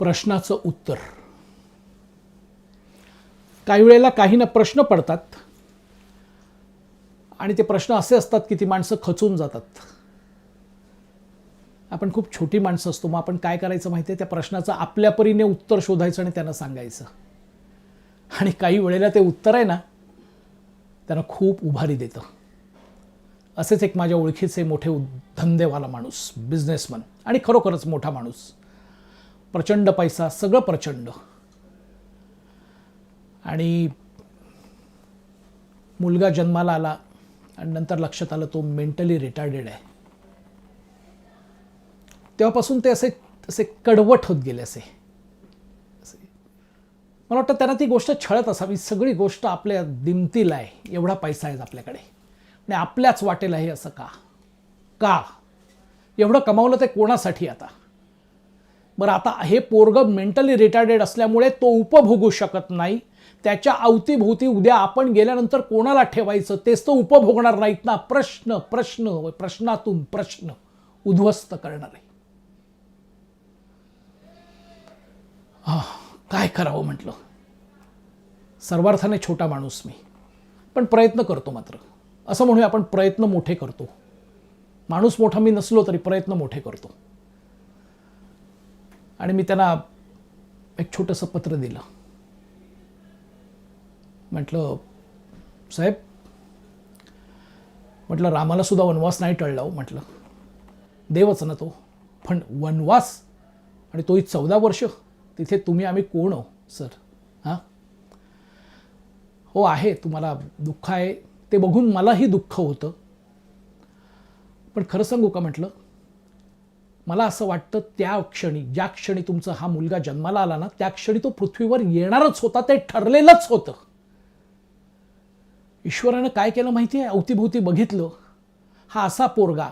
प्रश्नाचं उत्तर. काही वेळेला काही ना प्रश्न पडतात. आणि ते प्रश्न असे असतात की ती माणसं खचून जातात. आपण खूप छोटी माणसं असतो मग आपण काय करायचं माहिती आहे त्या प्रश्नाचं आपल्या परीने उत्तर शोधायचं आणि त्यांना सांगायचं. आणि काही वेळेला ते उत्तर आहे ना त्यांना खूप उभारी देतं. असेच एक माझ्या ओळखीचे मोठे धंदेवाला माणूस बिझनेसमन आणि खरोखरच मोठा माणूस. प्रचंड पैसा सगळं प्रचंड. आणि मुलगा जन्माला आला आणि नंतर लक्षात आलं तो मेंटली रिटार्डेड आहे. तेव्हापासून ते असे असे कडवट होत गेले असे. मला वाटतं त्यांना ती गोष्ट छळत असावी. सगळी गोष्ट आपल्या दिमतीला आहे. एवढा पैसा आहे आपल्याकडे. आणि आपल्याच वाटेला आहे असं का? का? एवढं कमावलं ते कोणासाठी आता? बरं आता हे पोरग मेंटली रिटार्डेड असल्यामुळे तो उपभोगू शकत नाही. त्याच्या अवतीभोवती उद्या आपण गेल्यानंतर कोणाला ठेवायचं? तेच तो उपभोगणार नाहीत ना. प्रश्न प्रश्न प्रश्नातून प्रश्न उद्ध्वस्त करणारे. आह, काय करावं म्हटलं? सर्वार्थाने छोटा माणूस मी. पण प्रयत्न करतो मात्र. असं म्हणूया आपण प्रयत्न मोठे करतो. माणूस मोठा मी नसलो तरी प्रयत्न मोठे करतो. आणि मी त्यांना एक छोटंसं पत्र दिलं. म्हटलं साहेब म्हटलं रामाला सुद्धा वनवास नाही टळला हो म्हटलं. देवच ना तो पण वनवास आणि तोही चौदा वर्ष तिथे तुम्ही आम्ही कोण हो सर? हां? हो आहे तुम्हाला दुःख आहे ते बघून मलाही दुःख होतं. पण खरं सांगू का? म्हटलं. मला असं वाटतं त्या क्षणी ज्या क्षणी तुमचा हा मुलगा जन्माला आला ना त्या क्षणी तो पृथ्वीवर येणारच होता ते ठरलेलंच होतं. ईश्वरानं काय केलं माहिती आहे अवतीभोवती बघितलं. हा असा पोरगा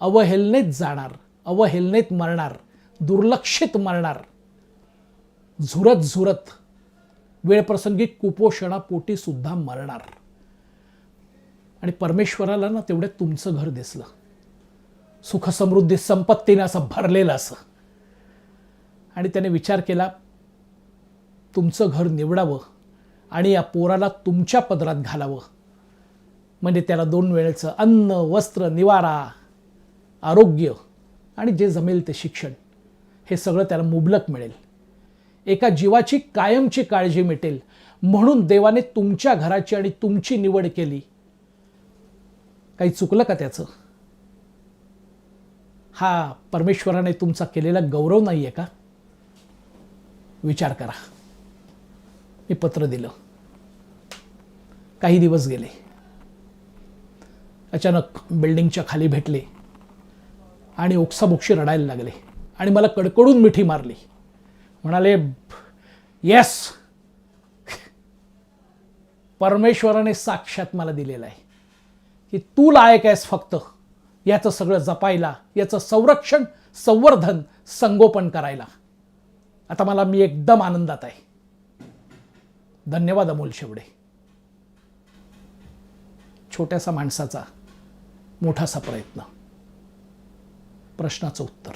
अवहेलनेत जाणार अवहेलनेत मरणार दुर्लक्षित मरणार. झुरत झुरत वेळप्रसंगी कुपोषणापोटी सुद्धा मरणार. आणि परमेश्वराला ना तेवढ्यात तुमचं घर दिसलं. सुखसमृद्धी संपत्तीने असं भरलेलं असं. आणि त्याने विचार केला तुमचं घर निवडावं आणि या पोराला तुमच्या पदरात घालावं. म्हणजे त्याला दोन वेळेचं अन्न वस्त्र निवारा आरोग्य आणि जे जमेल ते शिक्षण हे सगळं त्याला मुबलक मिळेल. एका जीवाची कायमची काळजी मिटेल. म्हणून देवाने तुमच्या घराची आणि तुमची निवड केली. काही चुकलं का त्याचं? हा परमेश्वराने तुमचा केलेला गौरव नाही आहे का? विचार करा. मी पत्र दिलं. काही दिवस गेले. अचानक बिल्डिंगच्या खाली भेटले आणि ओक्साबोक्षी रडायला लागले आणि मला कडकडून मिठी मारली. म्हणाले येस परमेश्वराने साक्षात मला दिलेलं आहे की तू लायक आहेस फक्त. याचं सगळं जपायला याचं संरक्षण संवर्धन संगोपन करायला. आता मला मी एकदम आनंदात आहे. धन्यवाद अमोल शेवडे. छोट्यासा माणसाचा मोठासा प्रयत्न. प्रश्नाचं उत्तर.